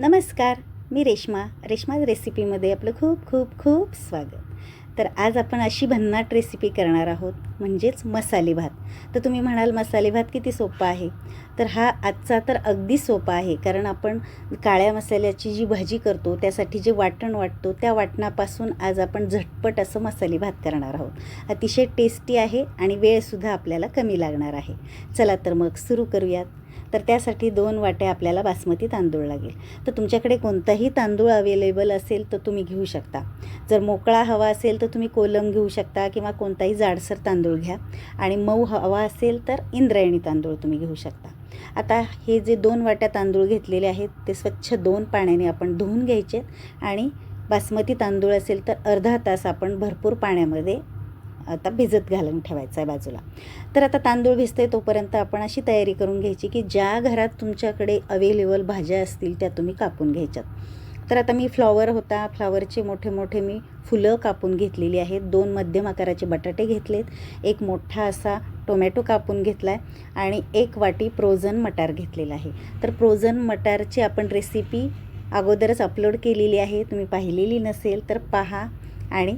नमस्कार मी रेश्मा. रेश्मा रेसिपीमध्ये आपलं खूप खूप खूप स्वागत. तर आज आपण अशी भन्नाट रेसिपी करणार आहोत म्हणजेच मसाले भात. तर तुम्ही म्हणाल मसाले भात किती सोपा आहे? तर हा आजचा तर अगदी सोपा आहे कारण आपण काळ्या मसाल्याची जी भाजी करतो त्यासाठी जे वाटण वाटतो त्या वाटणापासून आज आपण झटपट असं मसाले भात करणार आहोत. अतिशय टेस्टी आहे आणि वेळसुद्धा आपल्याला कमी लागणार आहे. चला तर मग सुरू करूयात. तर त्यासाठी दोन वाट्या आपल्याला बासमती तांदूळ लागेल. तर तुमच्याकडे कोणताही तांदूळ अवेलेबल असेल तर तुम्ही घेऊ शकता. जर मोकळा हवा असेल तर तुम्ही कोलम घेऊ शकता किंवा कोणताही जाडसर तांदूळ घ्या. आणि मऊ हवा असेल तर इंद्रायणी तांदूळ तुम्ही घेऊ शकता. आता हे जे दोन वाट्या तांदूळ घेतलेले आहेत ते स्वच्छ दोन पाण्याने आपण धुवून घ्यायचे. आणि बासमती तांदूळ असेल तर अर्धा तास आपण भरपूर पाण्यामध्ये आता भिजत घालून ठेवायचा आहे बाजूला. तर आता तांदूळ भिजते तोपर्यंत आपण अशी तयारी करून घ्यायची की ज्या घरात तुमच्याकडे अवेलेबल भाज्या असतील त्या तुम्ही कापून घ्यायच्यात. तर आता मी फ्लॉवर होता फ्लॉवरचे मोठे मोठे मी फुलं कापून घेतलेली आहेत. दोन मध्यम आकाराचे बटाटे घेतलेत एक मोठा असा टोमॅटो कापून घेतला आहे आणि एक वाटी प्रोझन मटार घेतलेला आहे. तर प्रोझन मटारची आपण रेसिपी अगोदरच अपलोड केलेली आहे. तुम्ही पाहिलेली नसेल तर पहा आणि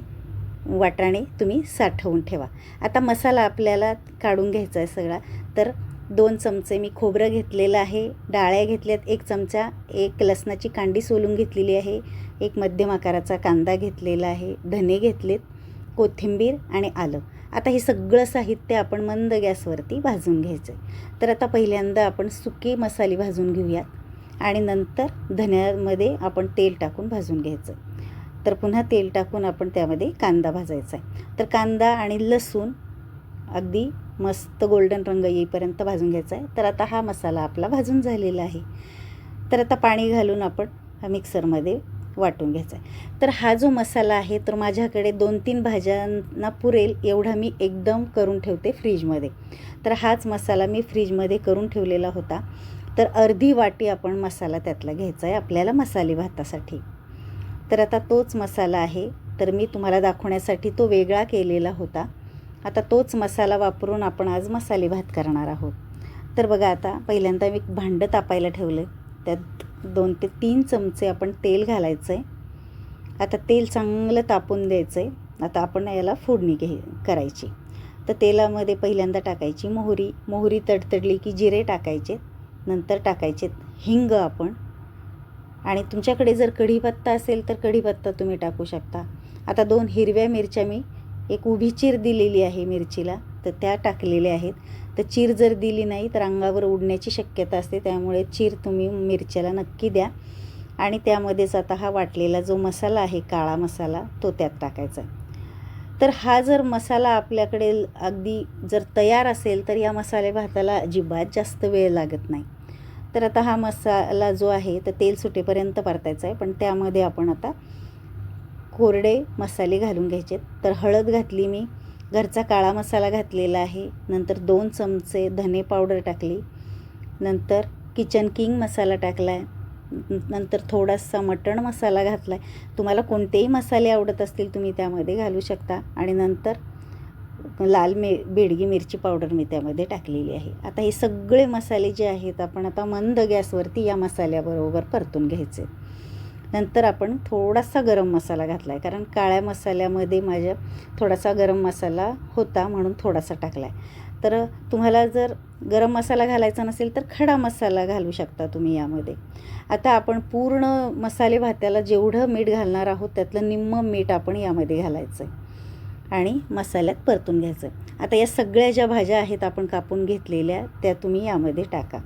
वाटाणे तुम्ही साठवून ठेवा. आता मसाला आपल्याला काढून घ्यायचा आहे सगळा. तर दोन चमचे मी खोबरं घेतलेलं आहे. डाळ्या घेतल्यात. एक चमचा एक लसणाची कांडी सोलून घेतलेली आहे. एक मध्यम आकाराचा कांदा घेतलेला आहे. धने घेतलेत कोथिंबीर आणि आलं. आता हे सगळं साहित्य आपण मंद गॅसवरती भाजून घ्यायचं आहे तर आता पहिल्यांदा आपण सुके मसाले भाजून घेऊयात. आणि नंतर धन्यामध्ये आपण तेल टाकून भाजून घ्यायचं. तर पुन्हा तेल टाकून आपण त्यामध्ये कांदा भाजायचा आहे. तर कांदा आणि लसूण अगदी मस्त गोल्डन रंग येईपर्यंत भाजून घ्यायचा आहे. तर आता हा मसाला आपला भाजून झालेला आहे. तर आता पाणी घालून आपण हा मिक्सरमध्ये वाटून घ्यायचा आहे. तर हा जो मसाला आहे तर माझ्याकडे दोन तीन भाज्यांना पुरेल एवढा मी एकदम करून ठेवते फ्रीजमध्ये. तर हाच मसाला मी फ्रीजमध्ये करून ठेवलेला होता. तर अर्धी वाटी आपण मसाला त्यातला घ्यायचा आहे आपल्याला मसाले भातासाठी. तर आता तोच मसाला आहे. तर मी तुम्हाला दाखवण्यासाठी तो वेगळा केलेला होता. आता तोच मसाला वापरून आपण आज मसाले भात करणार आहोत. तर बघा आता पहिल्यांदा मी भांडं तापायला ठेवलं त्यात दोन ते तीन चमचे आपण तेल घालायचं आहे आता तेल चांगलं तापून द्यायचं आहे आता आपण याला फोडणी घे करायची. तर तेलामध्ये पहिल्यांदा टाकायची मोहरी. मोहरी तडतडली की जिरे टाकायचे. नंतर टाकायचे हिंग आपण. आणि तुमच्याकडे जर कढीपत्ता असेल तर कढीपत्ता तुम्ही टाकू शकता. आता दोन हिरव्या मिरच्या मी एक उभी चीर दिलेली आहे मिरचीला तर त्या टाकलेल्या आहेत. तर चीर जर दिली नाही तर अंगावर उडण्याची शक्यता असते त्यामुळे चीर तुम्ही मिरच्याला नक्की द्या. आणि त्यामध्येच आता हा वाटलेला जो मसाला आहे काळा मसाला तो त्यात टाकायचा. तर हा जर मसाला आपल्याकडे अगदी जर तयार असेल तर या मसाले भाताला अजिबात जास्त वेळ लागत नाही. तर आता हा मसाला जो आहे तर तेल सुटेपर्यंत परतायचा आहे. पण त्यामध्ये आपण आता कोरडे मसाले घालून घ्यायचे तर हळद घातली मी. घरचा काळा मसाला घातलेला आहे. नंतर दोन चमचे धने पावडर टाकली. नंतर किचन किंग मसाला टाकला आहे नंतर थोडासा मटण मसाला घातला आहे तुम्हाला कोणतेही मसाले आवडत असतील तुम्ही त्यामध्ये घालू शकता. आणि नंतर लाल मे बेडगी मिरची पावडर मी त्यामध्ये टाकलेली आहे. आता हे सगळे मसाले जे आहेत आपण आता मंद गॅसवरती या मसाल्याबरोबर परतून घ्यायचे. नंतर आपण थोडासा गरम मसाला घातला आहे कारण काळ्या मसाल्यामध्ये माझ्या थोडासा गरम मसाला होता म्हणून थोडासा टाकला आहे तर तुम्हाला जर गरम मसाला घालायचा नसेल तर खडा मसाला घालू शकता तुम्ही यामध्ये. आता आपण पूर्ण मसाले भात्याला जेवढं मीठ घालणार आहोत त्यातलं निम्म मीठ आपण यामध्ये घालायचं आहे आणि मसाल्यात परतून घ्यायचं. आता या सगळ्या ज्या भाज्या आहेत आपण कापून घेतलेल्या त्या तुम्ही यामध्ये टाका.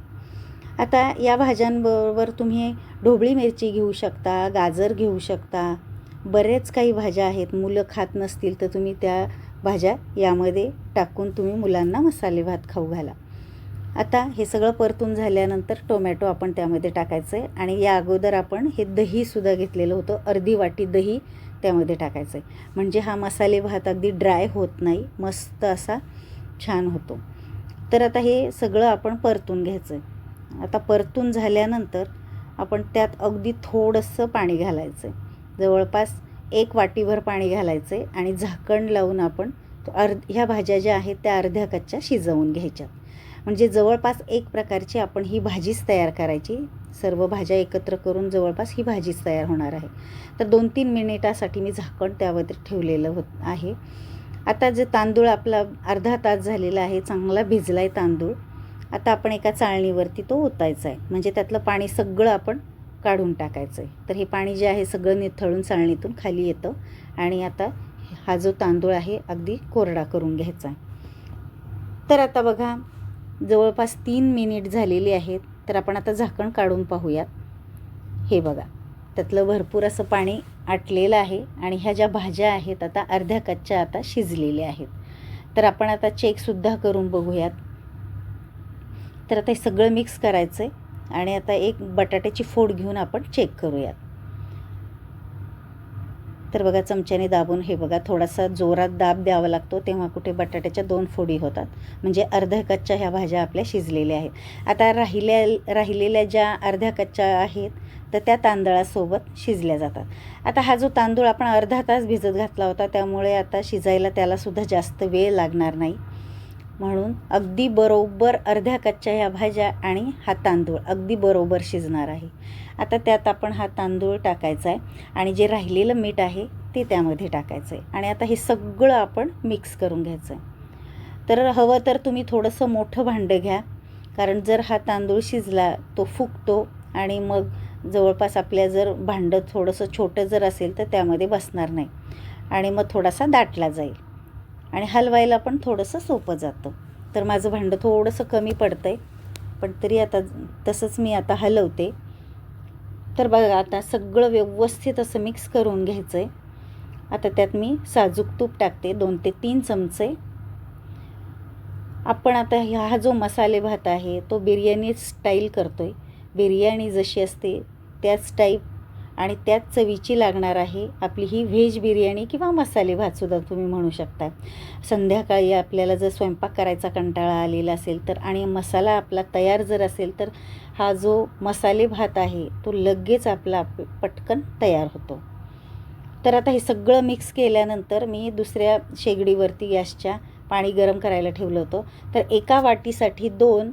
आता या भाज्यांबरोबर तुम्ही ढोबळी मिरची घेऊ शकता गाजर घेऊ शकता. बरेच काही भाज्या आहेत. मुलं खात नसतील तर तुम्ही त्या भाज्या यामध्ये टाकून तुम्ही मुलांना मसाले भात खाऊ घाला. आता हे सगळं परतून झाल्यानंतर टोमॅटो आपण त्यामध्ये टाकायचं आहे आणि या अगोदर आपण हे दहीसुद्धा घेतलेलं होतं अर्धी वाटी दही त्यामध्ये टाकायचं आहे म्हणजे हा मसाले भात अगदी ड्राय होत नाही मस्त असा छान होतो. तर आता हे सगळं आपण परतून घ्यायचं आहे आता परतून झाल्यानंतर आपण त्यात अगदी थोडंसं पाणी घालायचं आहे जवळपास एक वाटीभर पाणी घालायचं आहे आणि झाकण लावून आपण अर्ध ह्या भाज्या ज्या आहेत त्या अर्ध्या कच्च्या शिजवून घ्यायच्यात. म्हणजे जवळपास एक प्रकारची आपण ही भाजीच तयार करायची. सर्व भाज्या एकत्र करून जवळपास ही भाजीच तयार होणार आहे. तर दोन तीन मिनिटासाठी मी झाकण त्यावर ठेवलेलं होत आहे. आता जे तांदूळ आपला अर्धा तास झालेला आहे चांगला भिजला आहे तांदूळ. आता आपण एका चाळणीवरती तो ओतायचा आहे. म्हणजे त्यातलं पाणी सगळं आपण काढून टाकायचं आहे तर हे पाणी जे आहे सगळं निथळून चाळणीतून खाली येतं आणि आता हा जो तांदूळ आहे अगदी कोरडा करून घ्यायचा आहे. तर आता बघा जवळपास तीन मिनिट झालेली आहेत तर आपण आता झाकण काढून पाहूयात. हे बघा त्यातलं भरपूर असं पाणी आटलेलं आहे आणि ह्या ज्या भाज्या आहेत आता अर्ध्या कच्च्या आता शिजलेल्या आहेत. तर आपण आता चेकसुद्धा करून बघूयात. तर आता हे सगळं मिक्स करायचं आहे आणि आता एक बटाट्याची फोड घेऊन आपण चेक करूयात. तर बघा चमच्याने दाबून हे बघा थोडासा जोरात दाब द्यावा लागतो तेव्हा कुठे बटाट्याच्या दोन फोडी होतात. म्हणजे अर्ध्या कच्च्या ह्या भाज्या आपल्या शिजलेल्या आहेत. आता राहिल्या राहिलेल्या ज्या अर्ध्या कच्च्या आहेत तर त्या तांदळासोबत शिजल्या जातात. आता हा जो तांदूळ आपण अर्धा तास भिजत घातला होता त्यामुळे आता शिजायला त्यालासुद्धा जास्त वेळ लागणार नाही. म्हणून अगदी बरोबर अर्ध्या कच्च्या ह्या भाज्या आणि हा तांदूळ अगदी बरोबर शिजणार आहे. आता त्यात आपण हा तांदूळ टाकायचा आहे आणि जे राहिलेलं मीठ आहे ते त्यामध्ये टाकायचं आहे आणि आता हे सगळं आपण मिक्स करून घ्यायचं आहे तर हवं तर तुम्ही थोडंसं मोठं भांडं घ्या कारण जर हा तांदूळ शिजला तो फुगतो आणि मग जवळपास आपल्या जर भांडं थोडंसं छोटं जर असेल तर त्यामध्ये बसणार नाही. आणि मग थोडासा दाटला जाईल. आणि हलवायला पण थोडंसं सोपं जातं. तर माझं भांडं थोडंसं कमी पडतं आहे पण तरी आता तसंच मी आता हलवते. तर बघा आता सगळं व्यवस्थित असं मिक्स करून घ्यायचं आहे आता त्यात मी साजूक तूप टाकते दोन ते तीन चमचे. आपण आता हा जो मसाले भात आहे तो बिर्याणी स्टाईल करतो आहे बिर्याणी जशी असते त्याच टाईप आणि त्याच चवीची लागणार आहे आपली ही व्हेज बिर्याणी किंवा मसाले भातसुद्धा तुम्ही म्हणू शकता. संध्याकाळी आपल्याला जर स्वयंपाक करायचा कंटाळा आलेला असेल तर आणि मसाला आपला तयार जर असेल तर हा जो मसाले भात आहे तो लगेच आपला पटकन तयार होतो. तर आता हे सगळं मिक्स केल्यानंतर मी दुसऱ्या शेगडीवरती गॅसच्या पाणी गरम करायला ठेवलं होतं. तर एका वाटीसाठी दोन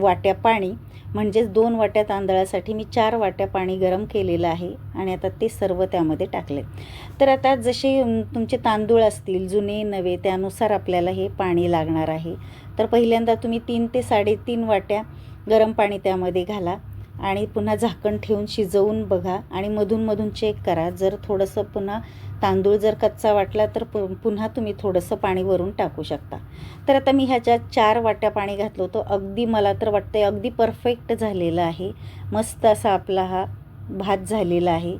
वाट्या पाणी म्हणजेच दोन वाट्या तांदळासाठी मी चार वाट्या पाणी गरम केलेलं आहे आणि आता ते सर्व त्यामध्ये टाकले. तर आता जसे तुमचे तांदूळ असतील जुने नवे त्यानुसार आपल्याला हे पाणी लागणार आहे. तर पहिल्यांदा तुम्ही तीन ते साडेतीन वाट्या गरम पाणी त्यामध्ये घाला आणि पुन्हा झाकण ठेवून शिजवून बघा आणि मधून मधून चेक करा. जर थोडंसं पुन्हा तांदूळ जर कच्चा वाटला तर पु पुन्हा तुम्ही थोडंसं पाणी वरून टाकू शकता. तर आता मी ह्याच्यात चार वाट्या पाणी घातलं होतं. अगदी मला तर वाटतं अगदी परफेक्ट झालेलं आहे. मस्त असा आपला हा भात झालेला आहे.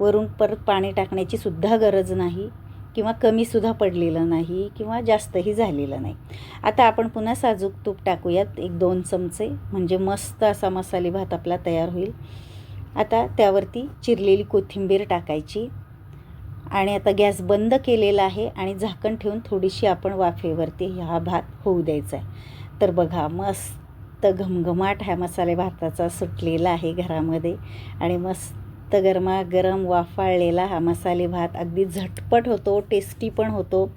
वरून परत पाणी टाकण्याची सुद्धा गरज नाही किंवा कमीसुद्धा पडलेलं नाही किंवा जास्तही झालेलं नाही. आता आपण पुन्हा साजूक तूप टाकूयात. एक दोन चमचे. म्हणजे मस्त असा मसाले भात आपला तयार होईल. आता त्यावरती चिरलेली कोथिंबीर टाकायची. आणि आता गॅस बंद केलेला आहे आणि झाकण ठेवून थोडीशी आपण वाफेवरती हा भात होऊ द्यायचा आहे. तर बघा मस्त घमघमाट ह्या मसाले भाताचा सुटलेला आहे घरामध्ये आणि मस्त गरमागरम वाफाळलेला हा मसाले भात अगदी झटपट होतो टेस्टी पण होतो.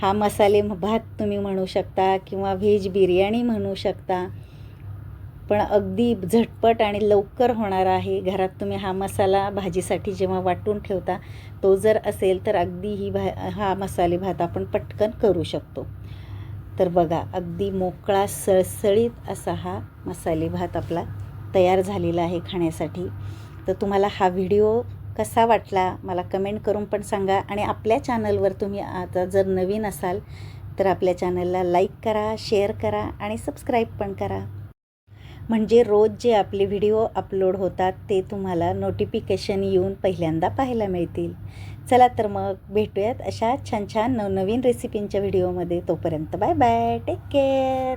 हा मसाले भात तुम्ही म्हणू शकता किंवा व्हेज बिर्याणी म्हणू शकता. पण अगदी झटपट आणि लवकर होणार आहे. घरात तुम्ही हा मसाला भाजीसाठी जेव्हा वाटून ठेवता तो जर असेल तर अगदी ही भा हा मसाले भात आपण पटकन करू शकतो. तर बघा अगदी मोकळा सळसळीत असा हा मसाले भात आपला तयार झालेला आहे खाण्यासाठी. तर तुम्हाला हा व्हिडिओ कसा वाटला मला कमेंट करून पण सांगा. आणि आपल्या चॅनलवर तुम्ही आता जर नवीन असाल तर आपल्या चॅनलला लाईक करा शेअर करा आणि सबस्क्राईब पण करा. म्हणजे रोज जे आपले व्हिडिओ अपलोड होतात ते तुम्हाला नोटिफिकेशन येऊन पहिल्यांदा पाहायला मिळतील. चला तर मग भेटूयात अशा छान छान नवनवीन रेसिपींच्या व्हिडिओमध्ये तोपर्यंत बाय बाय टेक केअर